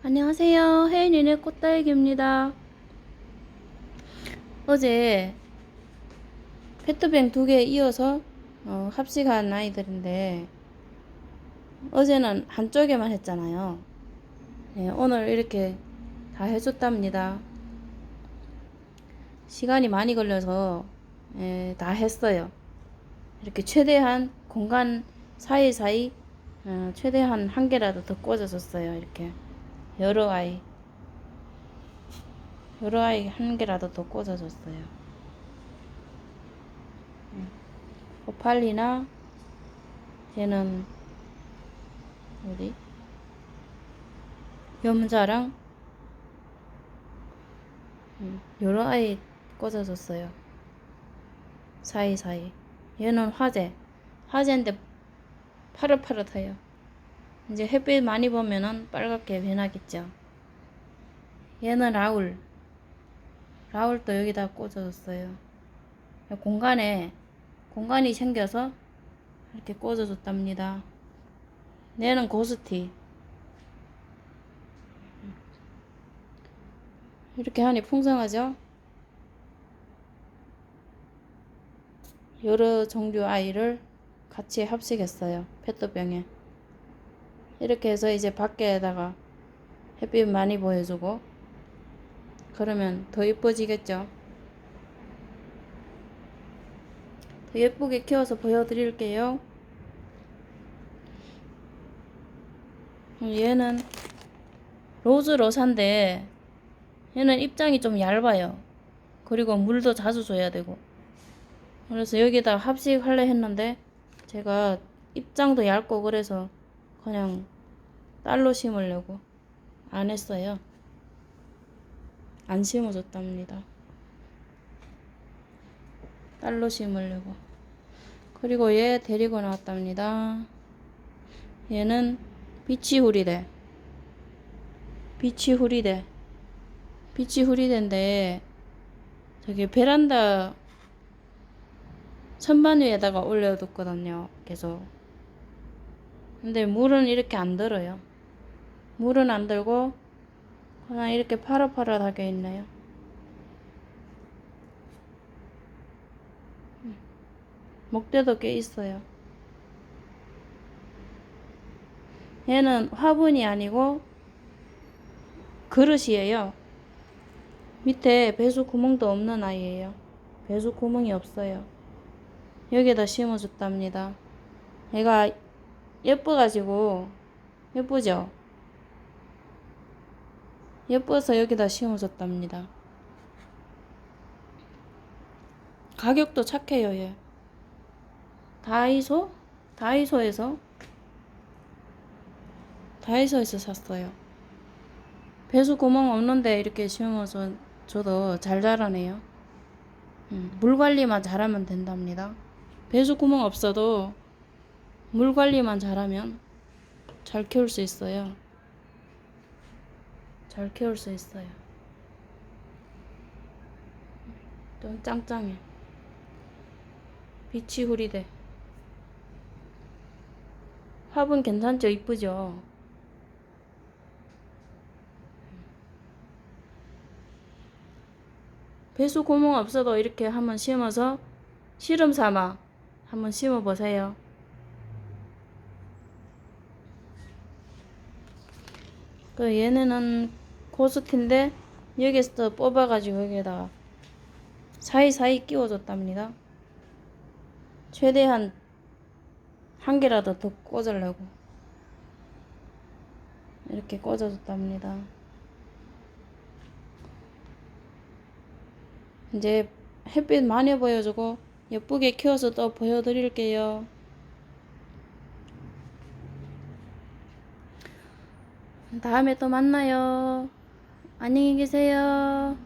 안녕하세요. 혜인이네 꽃딸기입니다. 어제 페트병 두개 이어서 어, 합식한 아이들인데 어제는 한쪽에만 했잖아요. 네, 오늘 이렇게 다 해줬답니다. 시간이 많이 걸려서 예, 다 했어요. 이렇게 최대한 공간 사이사이 어, 최대한 한 개라도 더 꽂아줬어요. 이렇게 여러 아이 여러 아이 한 개라도 더 꽂아줬어요. 음. 오팔리나 얘는 어디 염자랑 음, 여러 아이 꽂아줬어요. 사이사이 얘는 화재 화재인데 파릇파릇해요. 이제 햇빛 많이 보면은 빨갛게 변하겠죠. 얘는 라울. 라울도 여기다 꽂아줬어요. 공간에, 공간이 생겨서 이렇게 꽂아줬답니다. 얘는 고스티. 이렇게 하니 풍성하죠? 여러 종류 아이를 같이 합식했어요. 페트병에. 이렇게 해서 이제 밖에다가 햇빛 많이 보여주고 그러면 더 예뻐지겠죠. 더 예쁘게 키워서 보여드릴게요. 얘는 로즈 로사인데 얘는 입장이 좀 얇아요. 그리고 물도 자주 줘야 되고 그래서 여기다 합식할래 했는데 제가 입장도 얇고 그래서 그냥 딸로 심으려고 안 했어요. 안 심어줬답니다. 딸로 심으려고. 그리고 얘 데리고 나왔답니다. 얘는 비치 후리대. 비치 후리대. 비치 후리대인데 저기 베란다 선반 위에다가 올려뒀거든요. 계속. 근데 물은 이렇게 안 들어요. 물은 안 들고 그냥 이렇게 파릇파릇하게 있네요. 목대도 꽤 있어요. 얘는 화분이 아니고 그릇이에요. 밑에 배수 구멍도 없는 아이예요. 배수 구멍이 없어요. 여기다 심어줬답니다. 얘가 예뻐가지고 예쁘죠? 예뻐서 여기다 심어줬답니다. 가격도 착해요, 얘. 다이소? 다이소에서? 다이소에서 샀어요. 배수 구멍 없는데 이렇게 심어서 줘도 잘 자라네요. 음, 물 관리만 잘하면 된답니다. 배수 구멍 없어도 물 관리만 잘하면 잘 키울 수 있어요. 잘 키울 수 있어요. 좀 짱짱해. 빛이 후리대. 화분 괜찮죠? 이쁘죠? 배수 구멍 없어도 이렇게 한번 심어서 씨름 삼아 한번 심어 보세요. 그 얘네는 고스트인데 여기서 뽑아가지고 여기다가 사이사이 끼워줬답니다. 최대한 한 개라도 더 꽂으려고 이렇게 꽂아줬답니다. 이제 햇빛 많이 보여주고 예쁘게 키워서 또 보여드릴게요. 다음에 또 만나요. 안녕히 계세요.